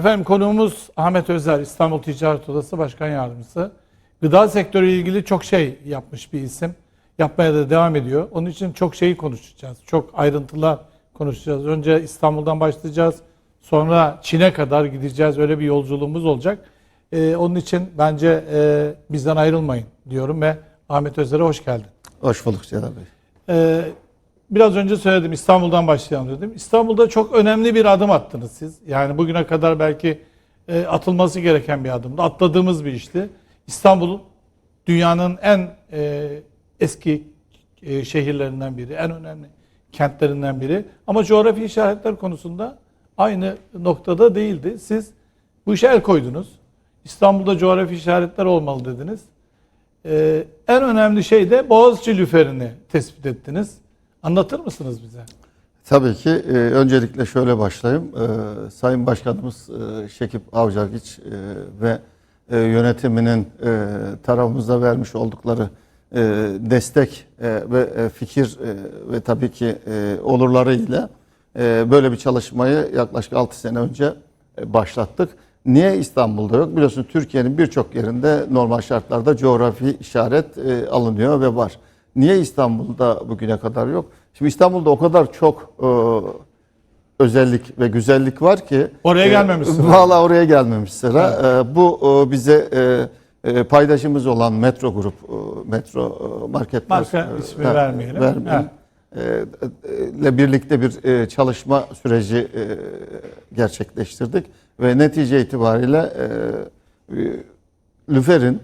Efendim konuğumuz Ahmet Özer, İstanbul Ticaret Odası Başkan Yardımcısı. Gıda sektörü ile ilgili çok şey yapmış bir isim. Yapmaya da devam ediyor. Onun için çok şeyi konuşacağız. Çok ayrıntılar konuşacağız. Önce İstanbul'dan başlayacağız. Sonra Çin'e kadar gideceğiz. Öyle bir yolculuğumuz olacak. Ee, onun için bence e, bizden ayrılmayın diyorum ve Ahmet Özer'e hoş geldin. Hoş bulduk Celal Bey. Ee, biraz önce söyledim İstanbul'dan başlayalım dedim. İstanbul'da çok önemli bir adım attınız siz. Yani bugüne kadar belki e, atılması gereken bir adımdı. Atladığımız bir işti. İstanbul dünyanın en e, eski e, şehirlerinden biri, en önemli kentlerinden biri. Ama coğrafi işaretler konusunda aynı noktada değildi. Siz bu işe el koydunuz. İstanbul'da coğrafi işaretler olmalı dediniz. Ee, en önemli şey de Boğaziçi lüferini tespit ettiniz. Anlatır mısınız bize? Tabii ki e, öncelikle şöyle başlayayım. E, Sayın Başkanımız e, Şekip Avcagiç e, ve e, yönetiminin e, tarafımızda vermiş oldukları e, destek e, ve e, fikir e, ve tabii ki e, olurlarıyla e, böyle bir çalışmayı yaklaşık 6 sene önce e, başlattık. Niye İstanbul'da yok? Biliyorsunuz Türkiye'nin birçok yerinde normal şartlarda coğrafi işaret e, alınıyor ve var. Niye İstanbul'da bugüne kadar yok? Şimdi İstanbul'da o kadar çok e, özellik ve güzellik var ki. Oraya e, gelmemiş sıra. Valla oraya gelmemiş sıra. E, bu e, bize e, e, paydaşımız olan Metro Grup, e, Metro e, Marketler. Marka e, ismi ha, vermeyelim. vermeyelim. E, e, ile birlikte bir e, çalışma süreci e, gerçekleştirdik ve netice itibariyle e, e, Lüfer'in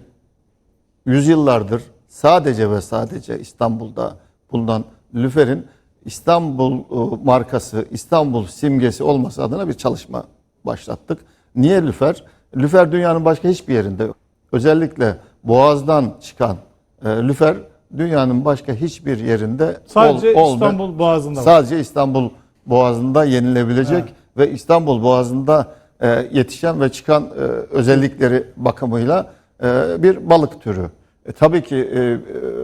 yüzyıllardır sadece ve sadece İstanbul'da bulunan Lüfer'in İstanbul e, markası, İstanbul simgesi olması adına bir çalışma başlattık. Niye Lüfer? Lüfer dünyanın başka hiçbir yerinde yok. Özellikle Boğaz'dan çıkan e, Lüfer dünyanın başka hiçbir yerinde Sadece ol- İstanbul Boğazı'nda var. Sadece İstanbul Boğazı'nda yenilebilecek ve İstanbul Boğazı'nda e, yetişen ve çıkan e, özellikleri bakımıyla e, bir balık türü. E, tabii ki e, e,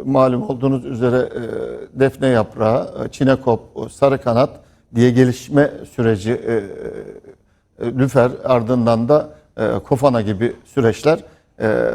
malum olduğunuz üzere e, defne yaprağı, e, çinekop, o sarı kanat diye gelişme süreci e, e, lüfer ardından da e, kofana gibi süreçler e,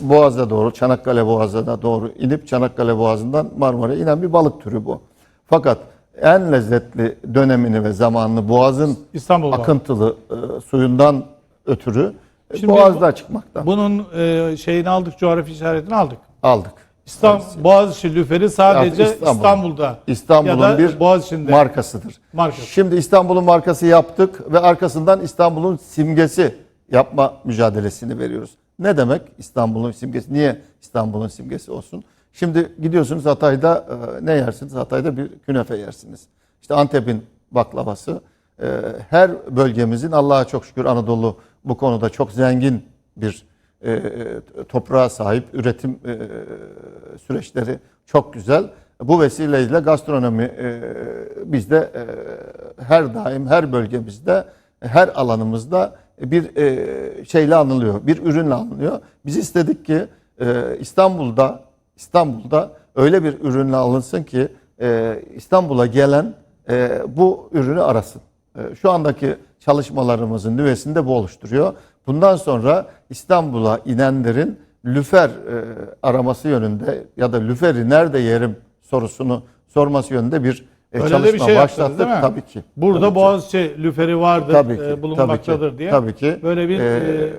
Boğaz'a doğru, Çanakkale Boğazı'na doğru inip Çanakkale Boğazı'ndan Marmara'ya inen bir balık türü bu. Fakat en lezzetli dönemini ve zamanını Boğaz'ın İstanbul akıntılı e, suyundan ötürü e, Şimdi Boğaz'da çıkmakta. Bunun e, şeyini aldık, coğrafi işaretini aldık. aldık. İstanbul, Boğaziçi lüferi sadece İstanbul. İstanbul'da İstanbul'un bir Boğaziçi'nde markasıdır. markası. Şimdi İstanbul'un markası yaptık ve arkasından İstanbul'un simgesi yapma mücadelesini veriyoruz. Ne demek İstanbul'un simgesi? Niye İstanbul'un simgesi olsun? Şimdi gidiyorsunuz Hatay'da e, ne yersiniz? Hatay'da bir künefe yersiniz. İşte Antep'in baklavası. E, her bölgemizin Allah'a çok şükür Anadolu bu konuda çok zengin bir e, e, toprağa sahip üretim e, süreçleri çok güzel. Bu vesileyle gastronomi e, bizde e, her daim her bölgemizde her alanımızda bir e, şeyle anılıyor, bir ürünle anılıyor. Biz istedik ki e, İstanbul'da İstanbul'da öyle bir ürünle alınsın ki e, İstanbul'a gelen e, bu ürünü arasın. E, Şu andaki çalışmalarımızın nüvesinde bu oluşturuyor. Bundan sonra İstanbul'a inenlerin lüfer e, araması yönünde ya da lüferi nerede yerim sorusunu sorması yönünde bir e, Öyle çalışma bir şey başlattık. değil mi? Tabii ki. Burada Tabii ki. Boğaziçi lüferi vardır, Tabii ki, e, bulunmaktadır tabii ki, diye. tabii ki. Böyle bir Ee, e,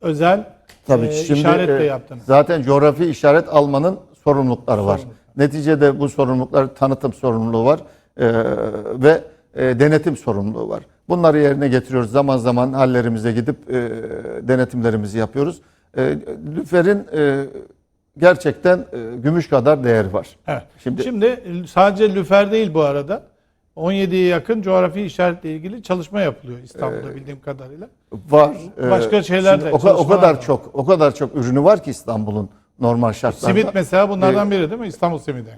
özel Tabii e, ki. Şimdi işaret de yaptınız. zaten coğrafi işaret almanın sorumlulukları var. Sorumluluk. Neticede bu sorumluluklar tanıtım sorumluluğu var e, ve e, denetim sorumluluğu var. Bunları yerine getiriyoruz. Zaman zaman hallerimize gidip e, denetimlerimizi yapıyoruz. E, lüferin e, gerçekten e, gümüş kadar değeri var. Evet. Şimdi- Şimdi, sadece lüfer değil bu arada. 17'ye yakın coğrafi işaretle ilgili çalışma yapılıyor İstanbul'da bildiğim kadarıyla. Var. Başka E, şeyler şimdi de, o, o kadar var. çok o kadar çok ürünü var ki İstanbul'un normal şartlarda. Simit mesela bunlardan biri değil mi? İstanbul simidi.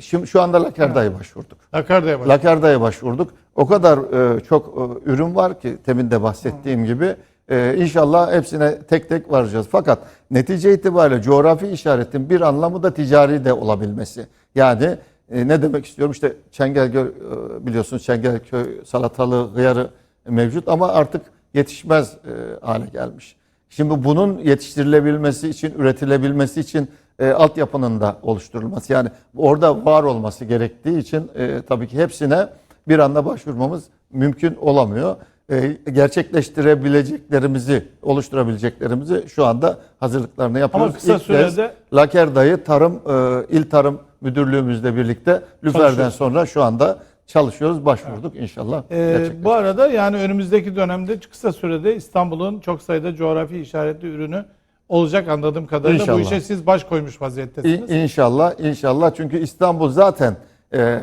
Şimdi şu anda Lakerda'ya başvurduk. Lakarda'ya bak. Lakerda'ya başvurduk. O kadar e, çok e, ürün var ki temin de bahsettiğim gibi e, inşallah hepsine tek tek varacağız. Fakat netice itibariyle coğrafi işaretin bir anlamı da ticari de olabilmesi. Yani e, ne demek istiyorum? İşte Çengelköy e, biliyorsunuz Çengelköy salatalığı, hıyarı mevcut ama artık yetişmez e, hale gelmiş. Şimdi bunun yetiştirilebilmesi için, üretilebilmesi için e, altyapının da oluşturulması yani orada var olması gerektiği için e, tabii ki hepsine bir anda başvurmamız mümkün olamıyor. E, gerçekleştirebileceklerimizi, oluşturabileceklerimizi şu anda hazırlıklarını yapıyoruz. kısa İlk kez sürede- Lakerda'yı Tarım e, İl Tarım Müdürlüğümüzle birlikte Lüfer'den sonra şu anda çalışıyoruz, başvurduk inşallah. Ee, bu arada yani önümüzdeki dönemde kısa sürede İstanbul'un çok sayıda coğrafi işaretli ürünü olacak anladığım kadarıyla. İnşallah. Bu işe siz baş koymuş vaziyettesiniz. İ- İnşallah, inşallah. Çünkü İstanbul zaten e,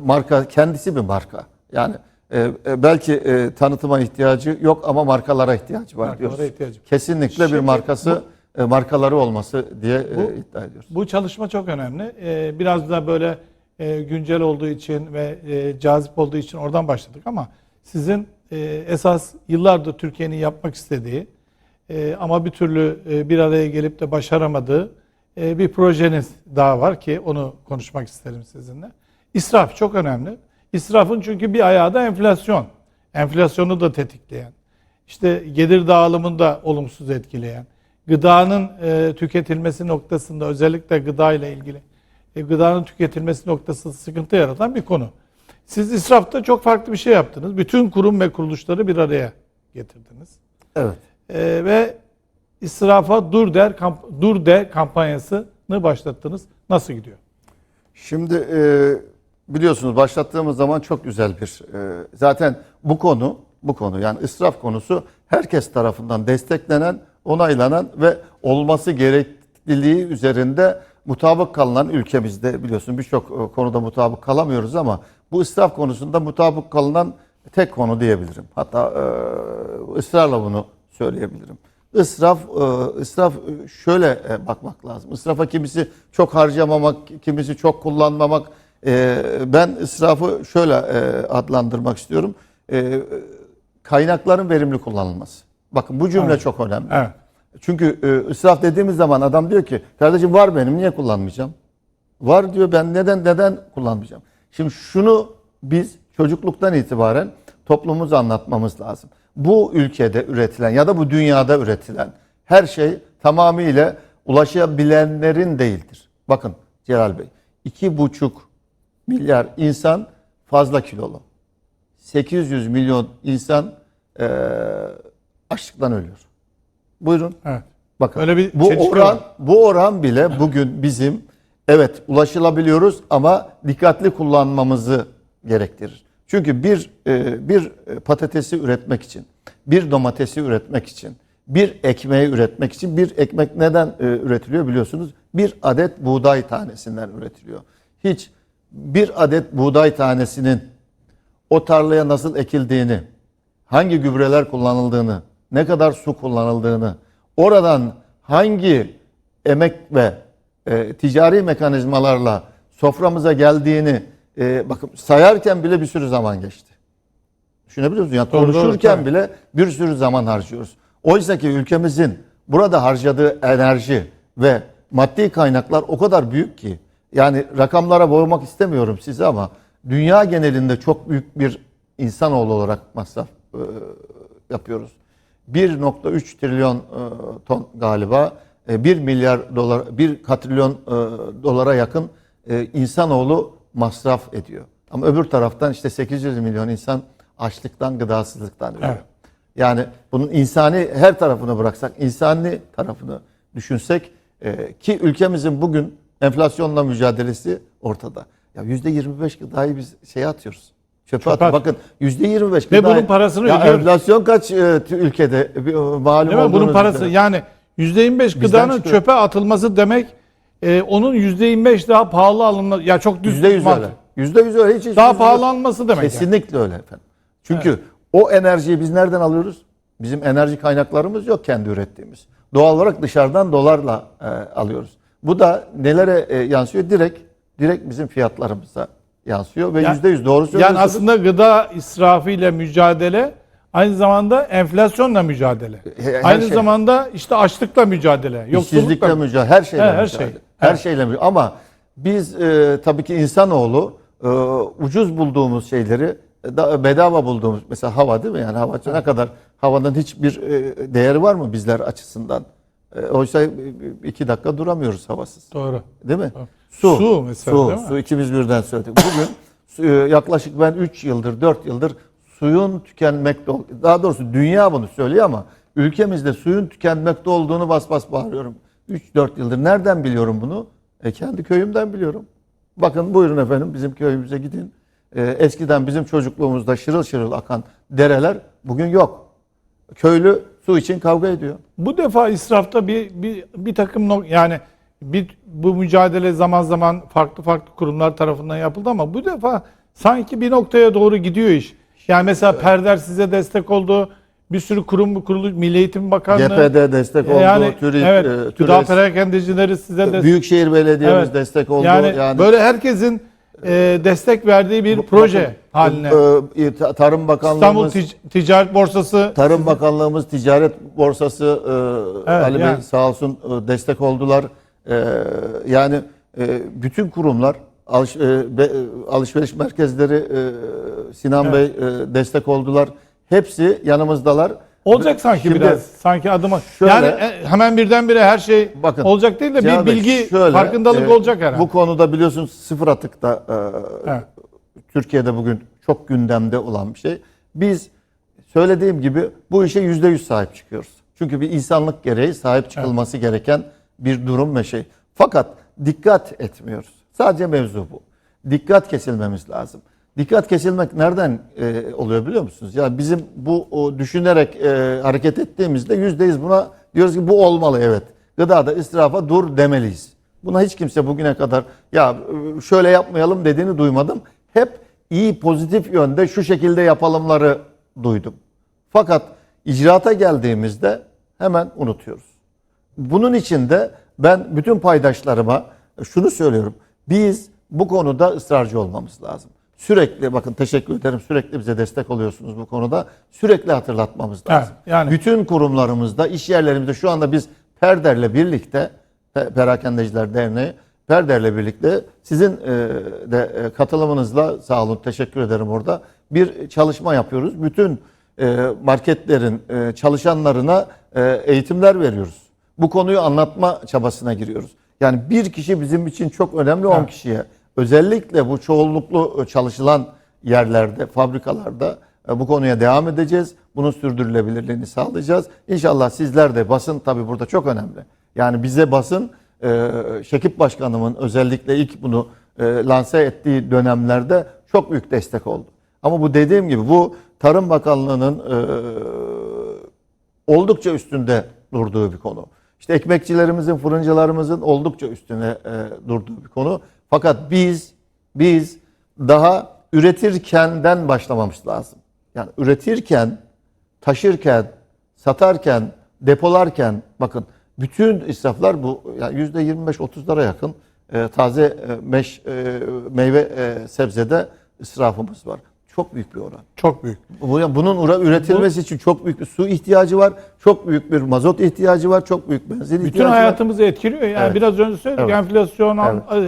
marka, kendisi bir marka. Yani e, e, belki e, tanıtıma ihtiyacı yok ama markalara ihtiyacı var Markalara diyoruz. ihtiyacı. Kesinlikle bir Şimdi markası, e, markaları olması diye e, Bu- iddia ediyoruz. Bu çalışma çok önemli. Ee, biraz da böyle e, güncel olduğu için ve e, cazip olduğu için oradan başladık ama sizin e, esas yıllardır Türkiye'nin yapmak istediği e, ama bir türlü e, bir araya gelip de başaramadığı e, bir projeniz daha var ki onu konuşmak isterim sizinle. İsraf çok önemli. İsrafın çünkü bir ayağı da enflasyon. Enflasyonu da tetikleyen, işte gelir dağılımını da olumsuz etkileyen, gıdanın e, tüketilmesi noktasında özellikle gıda ile ilgili e, gıdanın tüketilmesi noktasında sıkıntı yaratan bir konu. Siz israfta çok farklı bir şey yaptınız. Bütün kurum ve kuruluşları bir araya getirdiniz. Evet. E, ve israfa dur der kamp- dur de kampanyasını başlattınız. Nasıl gidiyor? Şimdi e, biliyorsunuz başlattığımız zaman çok güzel bir e, zaten bu konu bu konu yani israf konusu herkes tarafından desteklenen, onaylanan ve olması gerekliliği üzerinde mutabık kalınan ülkemizde biliyorsun birçok e, konuda mutabık kalamıyoruz ama bu israf konusunda mutabık kalınan tek konu diyebilirim. Hatta e, ısrarla bunu söyleyebilirim. İsraf, e, israf e, şöyle e, bakmak lazım. İsrafa kimisi çok harcamamak, kimisi çok kullanmamak. E, Ben israfı şöyle e, adlandırmak istiyorum. E, Kaynakların verimli kullanılması. Bakın bu cümle Evet. çok önemli. Evet. Çünkü e, israf dediğimiz zaman adam diyor ki kardeşim var benim niye kullanmayacağım? Var diyor ben neden neden kullanmayacağım? Şimdi şunu biz çocukluktan itibaren toplumumuza anlatmamız lazım. Bu ülkede üretilen ya da bu dünyada üretilen her şey tamamıyla ulaşabilenlerin değildir. Bakın Celal Bey, iki buçuk milyar insan fazla kilolu. 800 milyon insan eee açlıktan ölüyor. Buyurun. Evet. Bakın Öyle bir bu oran var. bu oran bile bugün bizim evet ulaşılabiliyoruz ama dikkatli kullanmamızı gerektirir. Çünkü bir e, bir patatesi üretmek için, bir domatesi üretmek için, bir ekmeği üretmek için bir ekmek neden e, üretiliyor biliyorsunuz? Bir adet buğday tanesinden üretiliyor. Hiç bir adet buğday tanesinin o tarlaya nasıl ekildiğini, hangi gübreler kullanıldığını, ne kadar su kullanıldığını, oradan hangi emek ve e, ticari mekanizmalarla soframıza geldiğini e, bakın sayarken bile bir sürü zaman geçti. Düşünebiliyor musunuz? Yani Doğru, doğru, konuşurken tabii. bile bir sürü zaman harcıyoruz. Oysa ki ülkemizin burada harcadığı enerji ve maddi kaynaklar o kadar büyük ki yani rakamlara boğmak istemiyorum sizi ama dünya genelinde çok büyük bir insanoğlu olarak masraf e, yapıyoruz. 1.3 trilyon e, ton galiba e, 1 milyar dolar 1 katrilyon e, dolara yakın e, insanoğlu masraf ediyor. Ama öbür taraftan işte 800 milyon insan açlıktan, gıdasızlıktan ölüyor. Evet. Yani bunun insani her tarafını bıraksak, insani tarafını düşünsek e, ki ülkemizin bugün enflasyonla mücadelesi ortada. Ya %25 gıdayı biz şeye atıyoruz. Çöpe Çöpe atıyoruz. at- Bakın %25 Ve gıdayı- bunun parasını ya ödüyoruz. enflasyon kaç e, ülkede bir, e, malum Değil mi? Bunun parası üzere. yani %25 gıdanın çıkıyor. çöpe atılması demek e, onun %25 daha pahalı alınması ya çok düz Yüzde yüz öyle. Yüzde yüz öyle. Hiç, hiç Daha yüzde pahalı alınması demek. yani. Kesinlikle öyle efendim. Çünkü o enerjiyi biz nereden alıyoruz? Bizim enerji kaynaklarımız yok kendi ürettiğimiz. Doğal olarak dışarıdan dolarla e, alıyoruz. Bu da nelere e, yansıyor? Direkt direkt bizim fiyatlarımıza yansıyor ve Yani- yüzde yüz doğru söylüyorsunuz. Yani aslında gıda israfı ile mücadele aynı zamanda enflasyonla mücadele. Her aynı şey. zamanda işte açlıkla mücadele, yoksullukla mücadele, her şeyle He, her mücadele. şey. Her Evet. şeyle mücadele. Ama biz e, tabii ki insanoğlu e, ucuz bulduğumuz şeyleri e, da, bedava bulduğumuz mesela hava değil mi? Yani hava ne kadar Havanın hiçbir e, değeri var mı bizler açısından? E, oysa e, iki dakika duramıyoruz havasız. Doğru. Değil mi? Doğru. Su. Su mesela, Su, değil mi? su ikimiz birden söyledik. Bugün e, yaklaşık ben 3 yıldır, 4 yıldır suyun tükenmekte daha doğrusu dünya bunu söylüyor ama ülkemizde suyun tükenmekte olduğunu bas bas bağırıyorum. 3-4 yıldır. Nereden biliyorum bunu? E, kendi köyümden biliyorum. Bakın buyurun efendim bizim köyümüze gidin. E, eskiden bizim çocukluğumuzda şırıl şırıl akan dereler bugün yok. Köylü su için kavga ediyor. Bu defa israfta bir bir bir takım nok- yani bir bu mücadele zaman zaman farklı farklı kurumlar tarafından yapıldı ama bu defa sanki bir noktaya doğru gidiyor iş. Yani mesela Perder size destek oldu. Bir sürü kurum kuruluş Milli Eğitim Bakanlığı. GPD destek oldu. yani TÜRİ, evet, e, TÜRES, Perakendecileri size destek Büyükşehir Belediye'miz Evet. destek oldu. Yani, Yani, böyle herkesin e, destek verdiği bir proje haline. e, e, ta- Tarım İstanbul Bakanlığımız Tic- Ticaret Borsası Tarım Bakanlığımız, Ticaret Borsası e, Evet, Ali Bey yani. sağ olsun e, destek oldular. E, yani e, bütün kurumlar alış- e, be- e, alışveriş merkezleri e, Sinan Bey e, destek oldular. Hepsi yanımızdalar. Olacak sanki Şimdi biraz. Sanki adıma. şöyle- yani e, hemen birdenbire her şey Bakın, olacak değil de bir Cihan bilgi şöyle, farkındalık e, olacak herhalde. Bu konuda biliyorsunuz sıfır atıkta e, Evet. Türkiye'de bugün çok gündemde olan bir şey. Biz söylediğim gibi bu işe yüzde yüz sahip çıkıyoruz. Çünkü bir insanlık gereği sahip çıkılması gereken bir durum ve şey. Fakat dikkat etmiyoruz. Sadece mevzu bu. Dikkat kesilmemiz lazım. Dikkat kesilmek nereden e, oluyor biliyor musunuz? Ya bizim bu o, düşünerek e, hareket ettiğimizde yüzde yüz buna diyoruz ki bu olmalı evet. Gıdada israfa dur demeliyiz. Buna hiç kimse bugüne kadar ya şöyle yapmayalım dediğini duymadım. Hep iyi pozitif yönde şu şekilde yapalımları duydum. Fakat icraata geldiğimizde hemen unutuyoruz. Bunun için de ben bütün paydaşlarıma şunu söylüyorum. Biz bu konuda ısrarcı olmamız lazım. Sürekli bakın teşekkür ederim sürekli bize destek oluyorsunuz bu konuda. Sürekli hatırlatmamız Evet, lazım. yani- Bütün kurumlarımızda, iş yerlerimizde şu anda biz Perder'le birlikte Pe- Perakendeciler Derneği Perder'le birlikte sizin e, de e, katılımınızla sağ olun teşekkür ederim orada bir çalışma yapıyoruz. Bütün e, marketlerin çalışanlarına eğitimler veriyoruz. Bu konuyu anlatma çabasına giriyoruz. Yani bir kişi bizim için çok önemli 10 kişiye. Özellikle bu çoğunluklu e, çalışılan yerlerde, fabrikalarda e, bu konuya devam edeceğiz. Bunun sürdürülebilirliğini sağlayacağız. İnşallah sizler de basın tabii burada çok önemli. Yani bize basın e, Şekip Başkanımın özellikle ilk bunu lanse ettiği dönemlerde çok büyük destek oldu. Ama bu dediğim gibi bu Tarım Bakanlığı'nın oldukça üstünde durduğu bir konu. İşte ekmekçilerimizin, fırıncılarımızın oldukça üstüne durduğu bir konu. Fakat biz biz daha üretirkenden başlamamız lazım. Yani üretirken, taşırken, satarken, depolarken bakın bütün israflar bu yani yüzde 25-30'lara yakın e, taze e, meş, e, meyve e, sebzede israfımız var. Çok büyük bir oran. Çok büyük. Bu- Bunun üretilmesi için çok büyük bir su ihtiyacı var. Çok büyük bir mazot ihtiyacı var. Çok büyük benzin Bütün ihtiyacı var. hayatımızı etkiliyor. Yani Evet. biraz önce söyledik Evet. enflasyon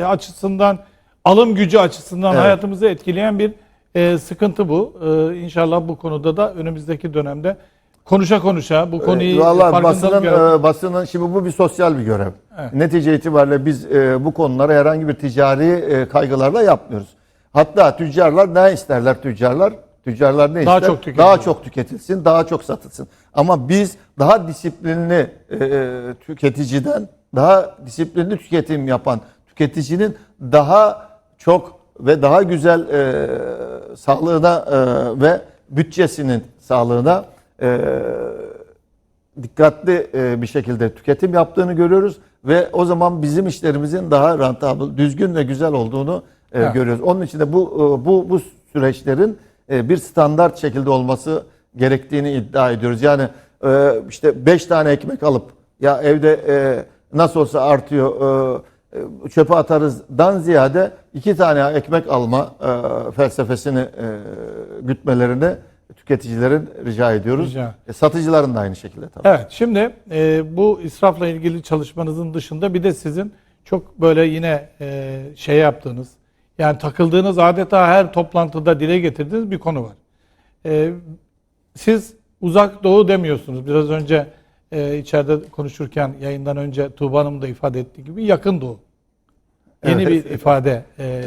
açısından, alım gücü açısından Evet. hayatımızı etkileyen bir e, sıkıntı bu. E, inşallah bu konuda da önümüzdeki dönemde konuşa konuşa bu konuyu Valla farkındalık basının, e, basının şimdi bu bir sosyal bir görev. Evet. Netice itibariyle biz e, bu konuları herhangi bir ticari e, kaygılarla yapmıyoruz. Hatta tüccarlar ne isterler tüccarlar? Tüccarlar ne Daha ister? çok daha çok tüketilsin, daha çok satılsın. Ama biz daha disiplinli e, tüketiciden daha disiplinli tüketim yapan tüketicinin daha çok ve daha güzel e, sağlığına e, ve bütçesinin sağlığına e, dikkatli e, bir şekilde tüketim yaptığını görüyoruz ve o zaman bizim işlerimizin daha rantabıl, düzgün ve güzel olduğunu e, Evet. görüyoruz. Onun için de bu e, bu bu süreçlerin e, bir standart şekilde olması gerektiğini iddia ediyoruz. Yani e, işte 5 tane ekmek alıp ya evde nasıl olsa artıyor çöpe atarızdan ziyade iki tane ekmek alma felsefesini gütmelerini tüketicilerin rica ediyoruz. Rica. E, satıcıların da aynı şekilde tabii. Evet şimdi e, bu israfla ilgili çalışmanızın dışında bir de sizin çok böyle yine e, şey yaptığınız yani takıldığınız adeta her toplantıda dile getirdiğiniz bir konu var. E, siz uzak doğu demiyorsunuz. Biraz önce e, içeride konuşurken yayından önce Tuğba Hanım da ifade ettiği gibi yakın doğu. Yeni Evet. bir ifade e,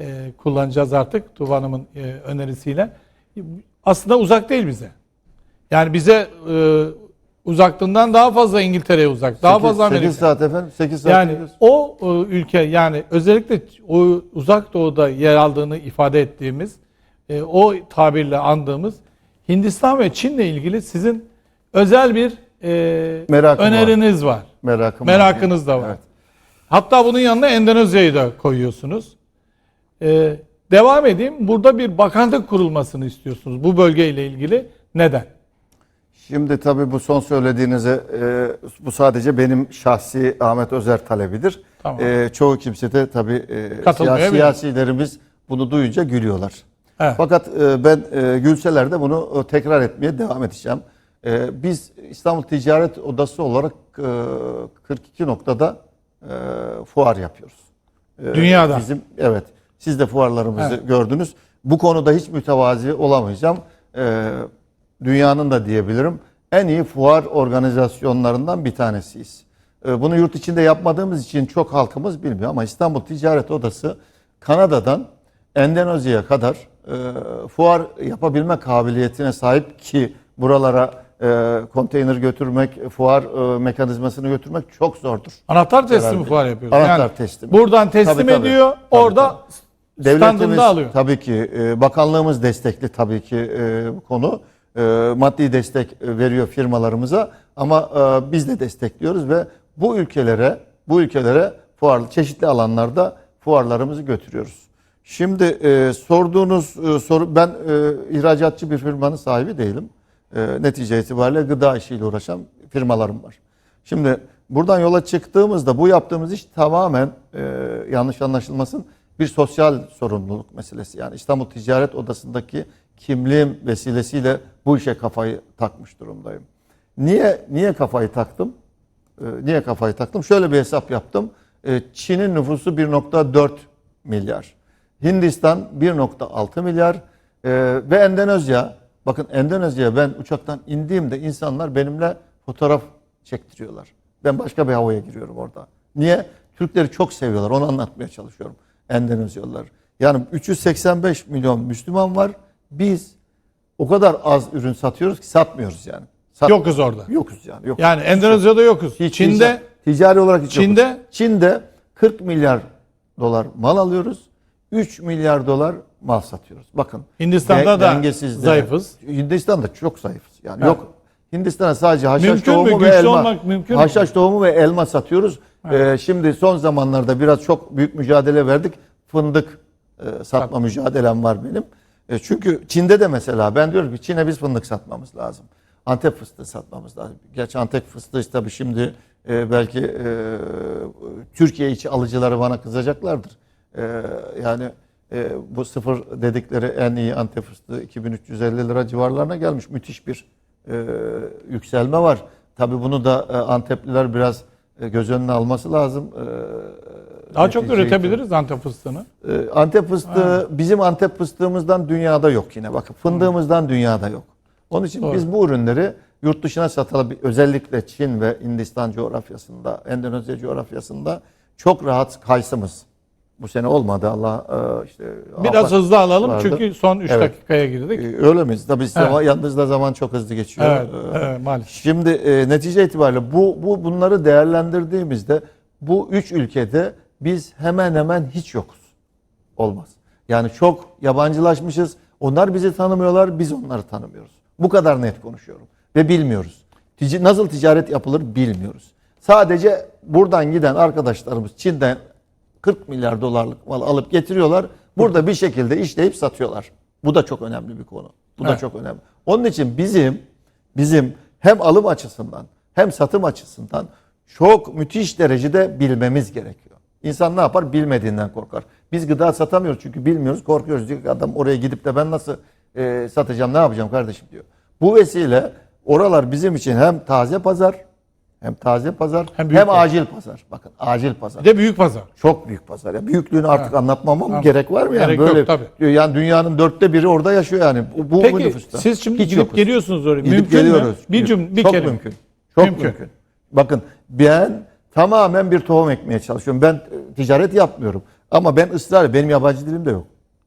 e, kullanacağız artık Tuğba Hanım'ın e, önerisiyle. Aslında uzak değil bize. Yani bize e, uzaklığından daha fazla İngiltere'ye uzak, daha fazla Amerika. 8 saat efendim. 8 saat. Yani gidiyoruz. o e, ülke yani özellikle o uzak doğuda yer aldığını ifade ettiğimiz e, o tabirle andığımız Hindistan ve Çin'le ilgili sizin özel bir e, Merakım var. öneriniz var. Merakım Merakınız da var. Evet. Hatta bunun yanına Endonezya'yı da koyuyorsunuz. E, devam edeyim. Burada bir bakanlık kurulmasını istiyorsunuz bu bölgeyle ilgili. Neden? Şimdi tabii bu son söylediğinize e, bu sadece benim şahsi Ahmet Özer talebidir. Tamam. E, çoğu kimse de tabii e, siyasi, siyasilerimiz bunu duyunca gülüyorlar. Evet. Fakat e, ben e, gülseler de bunu e, tekrar etmeye devam edeceğim. E, biz İstanbul Ticaret Odası olarak e, 42 noktada e, fuar yapıyoruz. E, Dünyada. Bizim evet. Siz de fuarlarımızı Evet. gördünüz. Bu konuda hiç mütevazi olamayacağım. E, dünyanın da diyebilirim en iyi fuar organizasyonlarından bir tanesiyiz. E, bunu yurt içinde yapmadığımız için çok halkımız bilmiyor ama İstanbul Ticaret Odası Kanada'dan Endonezya'ya kadar e, fuar yapabilme kabiliyetine sahip ki buralara e, konteyner götürmek, fuar e, mekanizmasını götürmek çok zordur. Anahtar teslimi fuar yapıyoruz. Anahtar yani teslimi. Buradan teslim Tabii, tabii. ediyor, Tabii, orada standında alıyor. tabii ki e, bakanlığımız destekli tabii ki e, bu konu. E, maddi destek veriyor firmalarımıza ama e, biz de destekliyoruz ve bu ülkelere bu ülkelere fuar çeşitli alanlarda fuarlarımızı götürüyoruz. Şimdi e, sorduğunuz soru ben ihracatçı bir firmanın sahibi değilim. E, netice itibariyle gıda işiyle uğraşan firmalarım var. Şimdi buradan yola çıktığımızda bu yaptığımız iş tamamen yanlış anlaşılmasın bir sosyal sorumluluk meselesi. Yani İstanbul Ticaret Odası'ndaki kimliğim vesilesiyle bu işe kafayı takmış durumdayım. Niye niye kafayı taktım? E, niye kafayı taktım? Şöyle bir hesap yaptım. E, Çin'in nüfusu 1.4 milyar. Hindistan 1.6 milyar E, ve Endonezya bakın Endonezya'ya ben uçaktan indiğimde insanlar benimle fotoğraf çektiriyorlar. Ben başka bir havaya giriyorum orada. Niye? Türkleri çok seviyorlar. Onu anlatmaya çalışıyorum. Endonezyalılar. Yani 385 milyon Müslüman var. Biz o kadar az ürün satıyoruz ki satmıyoruz yani. Sat- Yokuz orada. Yokuz yani. Yok. Yani Endonezya'da yokuz. Hiç Çin'de ticari, olarak hiç Çin'de- yokuz. Çin'de 40 milyar dolar mal alıyoruz. 3 milyar dolar mal satıyoruz. Bakın. Hindistan'da de- da zayıfız. Hindistan'da çok zayıfız. Yani Ha. yok. Hindistan'a sadece haşhaş Mümkün mü? tohumu ve Güçlü elma. olmak mümkün mü? haşhaş tohumu ve elma satıyoruz. Ee, şimdi son zamanlarda biraz çok büyük mücadele verdik. Fındık e, satma mücadelem var benim. E, çünkü Çin'de de mesela ben diyorum ki Çin'e biz fındık satmamız lazım. Antep fıstığı satmamız lazım. Gerçi Antep fıstığı tabii şimdi e, belki e, Türkiye içi alıcıları bana kızacaklardır. Yani bu sıfır dedikleri en iyi Antep fıstığı 2350 lira civarlarına gelmiş. Müthiş bir yükselme var. Tabii bunu da e, Antepliler biraz göz önüne alması lazım. Daha çok üretebiliriz Antep fıstığını. ee, Antep fıstığı bizim Antep fıstığımızdan dünyada yok yine. Bakın fındığımızdan dünyada yok. Onun için Doğru. biz bu ürünleri yurt dışına satalım. Özellikle Çin ve Hindistan coğrafyasında, Endonezya coğrafyasında çok rahat kayısımız. Bu sene olmadı Allah e, işte. Biraz hızlı alalım vardı. çünkü son 3 Evet. dakikaya girdik. Ee, Öyle miyiz? Tabii Evet. zaman, yalnız da zaman çok hızlı geçiyor. Evet, Ee, evet maalesef. Şimdi e, netice itibariyle bu, bu bunları değerlendirdiğimizde bu üç ülkede biz hemen hemen hiç yokuz. Olmaz. Yani çok yabancılaşmışız. Onlar bizi tanımıyorlar, biz onları tanımıyoruz. Bu kadar net konuşuyorum. Ve bilmiyoruz. Tic- nasıl ticaret yapılır bilmiyoruz. Sadece buradan giden arkadaşlarımız Çin'den 40 milyar dolarlık mal alıp getiriyorlar. Burada bir şekilde işleyip satıyorlar. Bu da çok önemli bir konu. Bu da Evet. çok önemli. Onun için bizim bizim hem alım açısından hem satım açısından çok müthiş derecede bilmemiz gerekiyor. İnsan ne yapar? Bilmediğinden korkar. Biz gıda satamıyoruz çünkü bilmiyoruz, korkuyoruz. Diyor adam oraya gidip de ben nasıl e, satacağım, ne yapacağım kardeşim diyor. Bu vesile oralar bizim için hem taze pazar Hem taze pazar Hem hem, pazar. acil pazar. Bakın acil pazar. Bir de büyük pazar. Çok büyük pazar. Ya büyüklüğünü artık anlatmama mı Tamam. gerek var mı yani Gerek yok, böyle? tabii. Yani dünyanın dörtte biri orada yaşıyor yani. Bu, bu Peki nüfusta. siz şimdi Hiç gidip yokuz. geliyorsunuz oraya. Gidip mümkün geliyoruz. mü? Bir cüm bir Çok kelime. mümkün. Çok Mümkün. mümkün. Bakın ben tamamen bir tohum ekmeye çalışıyorum. Ben e, ticaret yapmıyorum. Ama ben ısrar benim yabancı dilim de yok.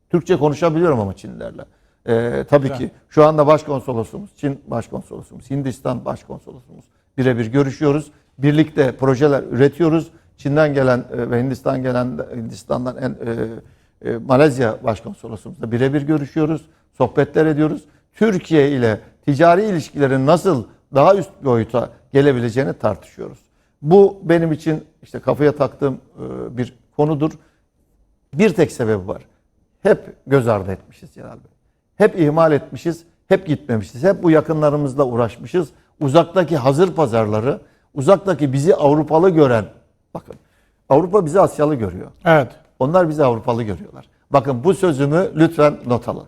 Türkçe konuşabiliyorum ama Çinlilerle. Ee, tabii Güzel. ki şu anda başkonsolosumuz, Çin başkonsolosumuz, Hindistan başkonsolosumuz birebir görüşüyoruz. Birlikte projeler üretiyoruz. Çin'den gelen e, ve Hindistan gelen Hindistan'dan en e, e, Malezya başkonsolosumuzla birebir görüşüyoruz. Sohbetler ediyoruz. Türkiye ile ticari ilişkilerin nasıl daha üst boyuta gelebileceğini tartışıyoruz. Bu benim için işte kafaya taktığım e, bir konudur. Bir tek sebebi var. Hep göz ardı etmişiz Celal Bey. Hep ihmal etmişiz, hep gitmemişiz. Hep bu yakınlarımızla uğraşmışız. Uzaktaki hazır pazarları, uzaktaki bizi Avrupalı gören, bakın Avrupa bizi Asyalı görüyor. Evet. Onlar bizi Avrupalı görüyorlar. Bakın bu sözümü lütfen not alın.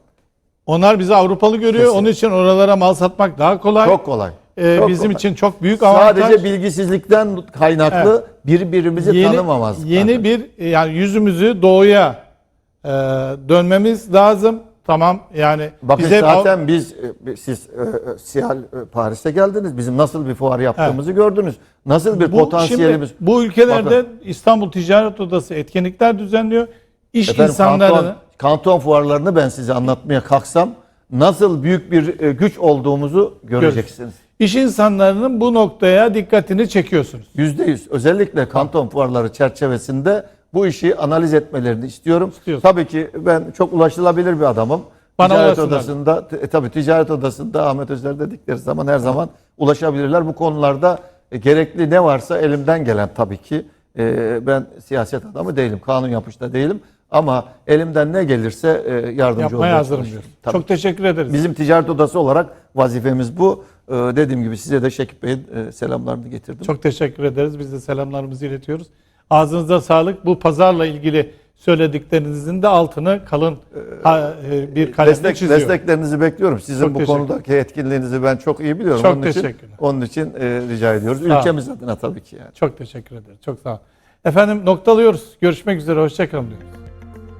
Onlar bizi Avrupalı görüyor. Kesin. Onun için oralara mal satmak daha kolay. Çok kolay. Ee, Çok bizim kolay. için çok büyük avantaj. Sadece bilgisizlikten kaynaklı birbirimizi yeni, tanımamazlık. Yeni bir yani yüzümüzü doğuya e, dönmemiz lazım. Tamam yani Bakın bize zaten biz e, siz e, e, Sihal e, Paris'e geldiniz. Bizim nasıl bir fuar yaptığımızı gördünüz. Nasıl bir bu, potansiyelimiz. şimdi bu ülkelerde İstanbul Ticaret Odası etkinlikler düzenliyor. İş Efendim insanlarını kanton, kanton fuarlarını ben size anlatmaya kalksam nasıl büyük bir e, güç olduğumuzu göreceksiniz. İş insanlarının bu noktaya dikkatini çekiyorsunuz. Yüzde yüz. Özellikle kanton fuarları çerçevesinde bu işi analiz etmelerini istiyorum. İstiyorsun. Tabii ki ben çok ulaşılabilir bir adamım. Bana ticaret odasında, e, tabii ticaret odasında Ahmet Özer dedikleri zaman her zaman ulaşabilirler. Bu konularda e, gerekli ne varsa elimden gelen tabii ki. E, ben siyaset adamı değilim, kanun yapışta değilim. Ama elimden ne gelirse e, yardımcı Yapmaya olmaya hazırım çalışırım. diyorsun. Tabii. Çok teşekkür ederiz. Bizim ticaret odası olarak vazifemiz bu. E, dediğim gibi size de Şekip Bey'in e, selamlarını getirdim. Çok teşekkür ederiz. Biz de selamlarımızı iletiyoruz. Ağzınıza sağlık. Bu pazarla ilgili söylediklerinizin de altını kalın ha, e, bir kalemle Destek, çiziyor. desteklerinizi bekliyorum. Sizin Çok bu teşekkür- konudaki etkinliğinizi ben çok iyi biliyorum. Çok onun için, teşekkürler. onun için e, rica ediyoruz. Sağ. Ülkemiz adına tabii ki yani. Çok teşekkür ederiz. Çok sağ olun. Efendim noktalıyoruz. Görüşmek üzere. Hoşçakalın diyoruz.